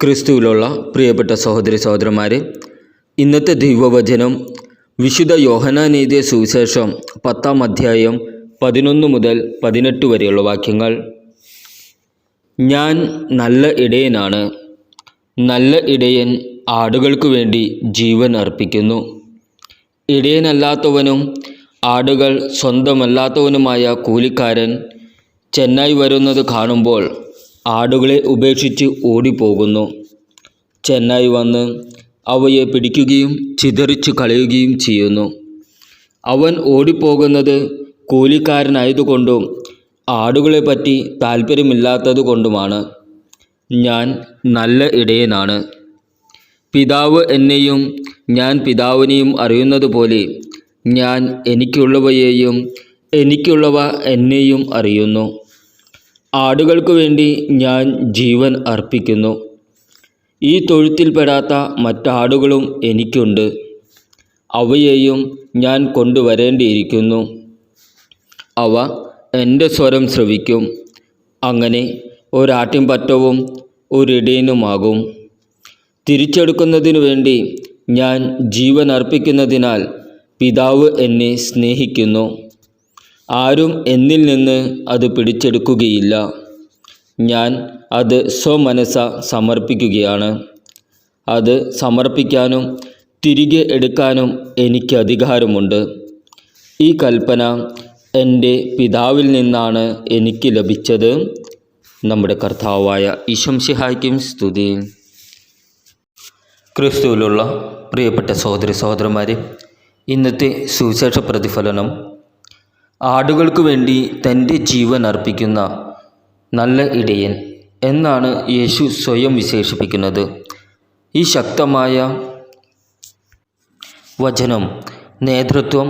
ക്രിസ്തുവിലുള്ള പ്രിയപ്പെട്ട സഹോദരി സഹോദരന്മാരെ ഇന്നത്തെ ദൈവവചനം വിശുദ്ധ യോഹനാനീതിയ സുവിശേഷം പത്താം അധ്യായം പതിനൊന്ന് മുതൽ പതിനെട്ട് വരെയുള്ള വാക്യങ്ങൾ. ഞാൻ നല്ല ഇടയനാണ് നല്ല ഇടയൻ ആടുകൾക്ക് വേണ്ടി ജീവൻ അർപ്പിക്കുന്നു. ഇടയനല്ലാത്തവനും ആടുകൾ സ്വന്തമല്ലാത്തവനുമായ കൂലിക്കാരൻ ചെന്നായി വരുന്നത് കാണുമ്പോൾ ആടുകളെ ഉപേക്ഷിച്ച് ഓടിപ്പോകുന്നു. ചെന്നൈ വന്ന് അവയെ പിടിക്കുകയും ചിതറിച്ച് കളയുകയും ചെയ്യുന്നു. അവൻ ഓടിപ്പോകുന്നത് കൂലിക്കാരനായതുകൊണ്ടും ആടുകളെ പറ്റി താല്പര്യമില്ലാത്തതുകൊണ്ടുമാണ് ഞാൻ നല്ല ഇടയനാണ്. പിതാവ് എന്നെയും ഞാൻ പിതാവിനെയും അറിയുന്നത് പോലെ ഞാൻ എനിക്കുള്ളവയെയും എനിക്കുള്ളവ എന്നെയും അറിയുന്നു. ആടുകൾക്ക് വേണ്ടി ഞാൻ ജീവൻ അർപ്പിക്കുന്നു. ഈ തൊഴുത്തിൽപ്പെടാത്ത മറ്റാടുകളും എനിക്കുണ്ട്. അവയെയും ഞാൻ കൊണ്ടുവരേണ്ടിയിരിക്കുന്നു. അവ എന്റെ സ്വരം ശ്രവിക്കും. അങ്ങനെ ഒരാട്ടിൻപറ്റവും ഒരിടീനുമാകും തിരിച്ചെടുക്കുന്നതിനു വേണ്ടി ഞാൻ ജീവൻ അർപ്പിക്കുന്നതിനാൽ പിതാവ് എന്നെ സ്നേഹിക്കുന്നു. ആരും എന്നിൽ നിന്ന് അത് പിടിച്ചെടുക്കുകയില്ല. ഞാൻ അത് സ്വമനസ സമർപ്പിക്കുകയാണ്. അത് സമർപ്പിക്കാനും തിരികെ എടുക്കാനും എനിക്ക് അധികാരമുണ്ട്. ഈ കൽപ്പന എന്റെ പിതാവിൽ നിന്നാണ് എനിക്ക് ലഭിച്ചത്. നമ്മുടെ കർത്താവായ ഈശംസിഹായ്ക്കും സ്തുതി. ക്രിസ്തുവിലുള്ള പ്രിയപ്പെട്ട സഹോദരി സഹോദരന്മാരെ ഇന്നത്തെ സുവിശേഷ പ്രതിഫലനം ആടുകൾക്ക് വേണ്ടി തന്റെ ജീവൻ അർപ്പിക്കുന്ന നല്ല ഇടയൻ എന്നാണ് യേശു സ്വയം വിശേഷിപ്പിക്കുന്നത്. ഈ ശക്തമായ വചനം നേതൃത്വം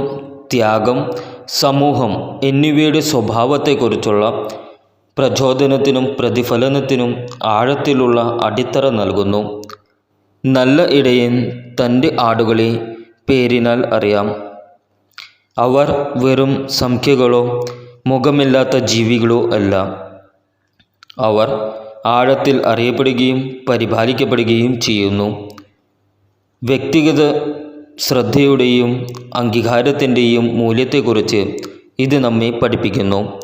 ത്യാഗം സമൂഹം എന്നിവയുടെ സ്വഭാവത്തെക്കുറിച്ചുള്ള പ്രചോദനത്തിനും പ്രതിഫലനത്തിനും ആഴത്തിലുള്ള അടിത്തറ നൽകുന്നു. നല്ല ഇടയൻ തന്റെ ആടുകളെ പേരിനാൽ അറിയാം. അവർ വെറും സംഖ്യകളോ മുഖമില്ലാത്ത ജീവികളോ അല്ല. അവർ ആഴത്തിൽ അറിയപ്പെടുകയും പരിപാലിക്കപ്പെടുകയും ചെയ്യുന്നു. വ്യക്തിഗത ശ്രദ്ധയുടെയും അംഗീകാരത്തിന്റെയും മൂല്യത്തെക്കുറിച്ച് ഇത് നമ്മെ പഠിപ്പിക്കുന്നു.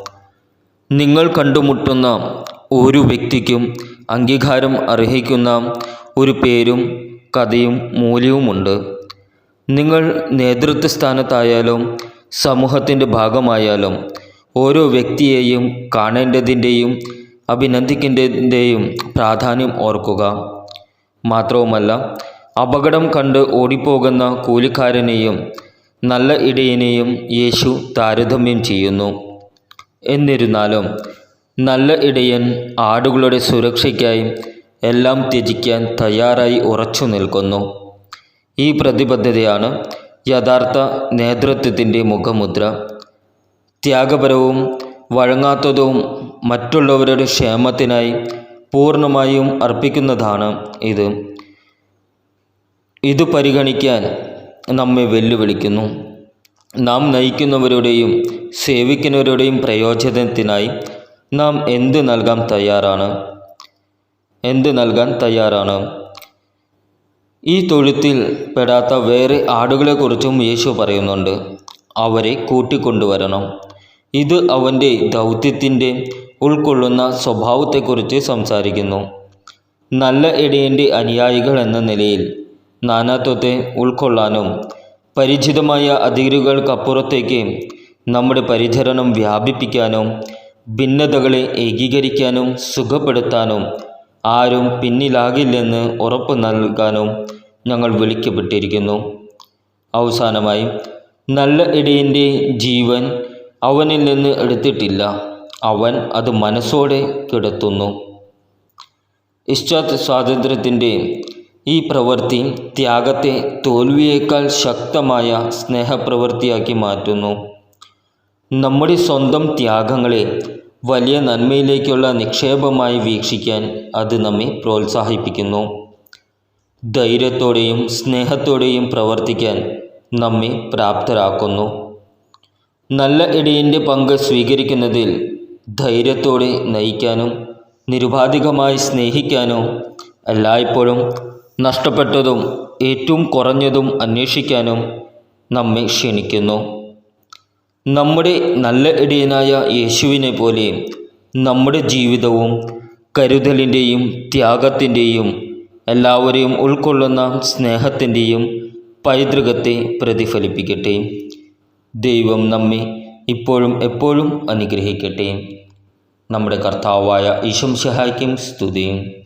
നിങ്ങൾ കണ്ടുമുട്ടുന്ന ഒരു വ്യക്തിക്കും അംഗീകാരം അർഹിക്കുന്ന ഒരു പേരും കഥയും മൂല്യവുമുണ്ട്. നിങ്ങൾ നേതൃത്വ സ്ഥാനത്തായാലും സമൂഹത്തിന്റെ ഭാഗമായാലും ഓരോ വ്യക്തിയെയും കാണേണ്ടതിന്റെയും അഭിനന്ദിക്കേണ്ടതിന്റെയും പ്രാധാന്യം ഓർക്കുക. മാത്രവുമല്ല അപകടം കണ്ട് ഓടിപ്പോകുന്ന കൂലിക്കാരനെയും നല്ല ഇടയനെയും യേശു താരതമ്യം ചെയ്യുന്നു. എന്നിരുന്നാലും നല്ല ഇടയൻ ആടുകളുടെ സുരക്ഷയ്ക്കായി എല്ലാം ത്യജിക്കാൻ തയ്യാറായി ഉറച്ചു നിൽക്കുന്നു. ഈ പ്രതിബദ്ധതയാണ് യഥാർത്ഥ നേതൃത്വത്തിന്റെ മുഖമുദ്ര. ത്യാഗപരവും വഴങ്ങാത്തതും മറ്റുള്ളവരുടെ ക്ഷേമത്തിനായി പൂർണമായും അർപ്പിക്കുന്നതാണ് ഇത്. ഇത് പരിഗണിക്കാൻ നമ്മെ വെല്ലുവിളിക്കുന്നു. നാം നയിക്കുന്നവരുടെയും സേവിക്കുന്നവരുടെയും പ്രയോജനത്തിനായി നാം എന്ത് നൽകാൻ തയ്യാറാണ്? എന്ത് നൽകാൻ തയ്യാറാണ്? ഈ തൊഴുത്തിൽ പെടാത്ത വേറെ ആടുകളെക്കുറിച്ചും യേശു പറയുന്നുണ്ട്. അവരെ കൂട്ടിക്കൊണ്ടുവരണം. ഇത് അവന്റെ ദൗത്യത്തിന്റെ ഉൾക്കൊള്ളുന്ന സ്വഭാവത്തെക്കുറിച്ച് സംസാരിക്കുന്നു. നല്ല ഇടയന്റെ അനുയായികൾ എന്ന നിലയിൽ നാനാത്വത്തെ ഉൾക്കൊള്ളാനും പരിചിതമായ അതിരുകൾക്കപ്പുറത്തേക്ക് നമ്മുടെ പരിചരണം വ്യാപിപ്പിക്കാനും ഭിന്നതകളെ ഏകീകരിക്കാനും സുഖപ്പെടുത്താനും ആരും പിന്നിലാകില്ലെന്ന് ഉറപ്പ് നൽകാനും ഞങ്ങൾ വിളിക്കപ്പെട്ടിരിക്കുന്നു. അവസാനമായി നല്ല ഇടയന്റെ ജീവൻ അവനിൽ നിന്ന് എടുത്തിട്ടില്ല. അവൻ അത് മനസ്സോടെ കിടത്തുന്നു. ഇഷ്ടാത് സ്വാതന്ത്ര്യത്തിന്റെ ഈ പ്രവൃത്തി ത്യാഗത്തെ തോൽവിയേക്കാൾ ശക്തമായ സ്നേഹപ്രവൃത്തിയാക്കി മാറ്റുന്നു. നമ്മുടെ സ്വന്തം ത്യാഗങ്ങളെ വലിയ നന്മയിലേക്കുള്ള നിക്ഷേപമായി വീക്ഷിക്കാൻ അത് നമ്മെ പ്രോത്സാഹിപ്പിക്കുന്നു. ധൈര്യത്തോടെയും സ്നേഹത്തോടെയും പ്രവർത്തിക്കാൻ നമ്മെ പ്രാപ്തരാക്കുന്നു. നല്ല ഇടയന്റെ പങ്ക് സ്വീകരിക്കുന്നതിൽ ധൈര്യത്തോടെ നയിക്കാനും നിരുപാധികമായി സ്നേഹിക്കാനും എല്ലായ്പ്പോഴും നഷ്ടപ്പെട്ടതും ഏറ്റവും കുറഞ്ഞതും അന്വേഷിക്കാനും നമ്മെ ക്ഷണിക്കുന്നു. നമ്മുടെ നല്ല ഇടയനായ യേശുവിനെ പോലെ നമ്മുടെ ജീവിതവും കരുതലിന്റെയും ത്യാഗത്തിന്റെയും എല്ലാവരെയും ഉൾക്കൊള്ളുന്ന സ്നേഹത്തിന്റെയും പൈതൃകത്തെ പ്രതിഫലിപ്പിക്കട്ടെ. ദൈവം നമ്മെ ഇപ്പോഴും എപ്പോഴും അനുഗ്രഹിക്കട്ടെ. നമ്മുടെ കർത്താവായ ഈശം സഹായിക്കും സ്തുതിയും.